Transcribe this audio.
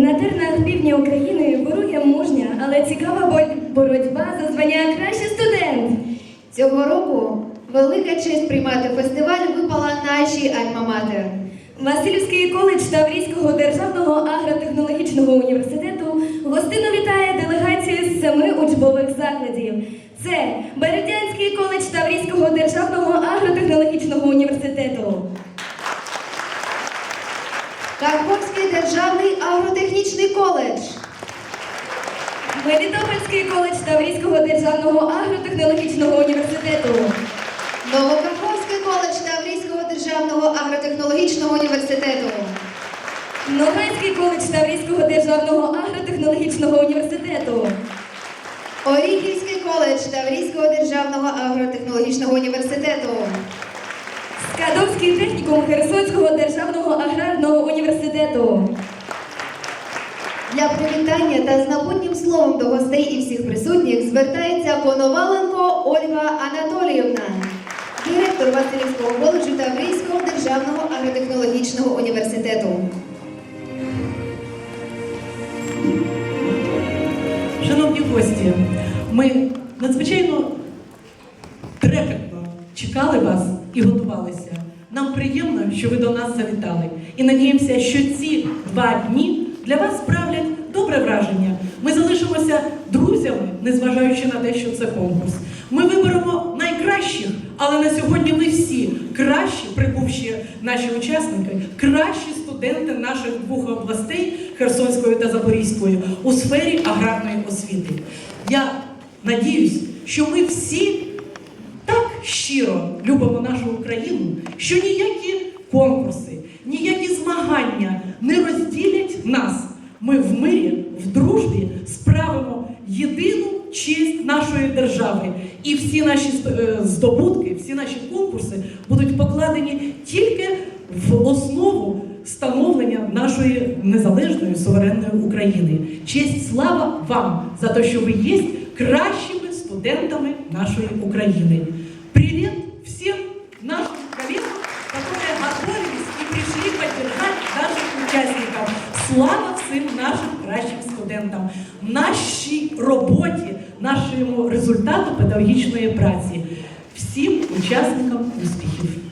На тернах півдня України вирує мужня, але цікава боротьба за звання кращий студент. Цього року велика честь приймати фестиваль випала нашій Альма-Матер. Васильівський коледж Таврійського державного агротехнологічного університету гостинно вітає делегацію з семи учбових закладів. Це Бердянський коледж Таврійського державного агротехнологічного університету, Карповський державний коледж, Мелітопольський коледж Таврійського державного агротехнологічного університету, Новокаховський коледж Таврійського державного агротехнологічного університету, Ногайський коледж Таврійського державного агротехнологічного університету, Оріхівський коледж Таврійського державного агротехнологічного університету, Скадовський технікум Херсонського державного аграрного університету. Для привітання та з напутнім словом до гостей і всіх присутніх звертається Коноваленко Ольга Анатоліївна, директор Васильівського коледжу Таврійського державного агротехнологічного університету. Шановні гості, ми надзвичайно трепетно чекали вас і готувалися. Нам приємно, що ви до нас завітали. І надіємося, що ці два дні для вас справлять добре враження. Ми залишимося друзями, незважаючи на те, що це конкурс. Ми виберемо найкращих, але на сьогодні ми всі кращі, прибувші наші учасники, кращі студенти наших двох областей Херсонської та Запорізької у сфері аграрної освіти. Я надіюсь, що ми всі так щиро любимо нашу Україну, що ніякі конкурси, ніякі змагання не розділять нас. Ми в мирі, в дружбі справимо єдину честь нашої держави. І всі наші е, здобутки, всі наші конкурси будуть покладені тільки в основу становлення нашої незалежної суверенної України. Честь слава вам за те, що ви є кращими студентами нашої України. Привет поддержать наших участников. Слава всім нашим кращим студентам, нашій роботі, нашому результату педагогічної праці. Всім учасникам успіхів!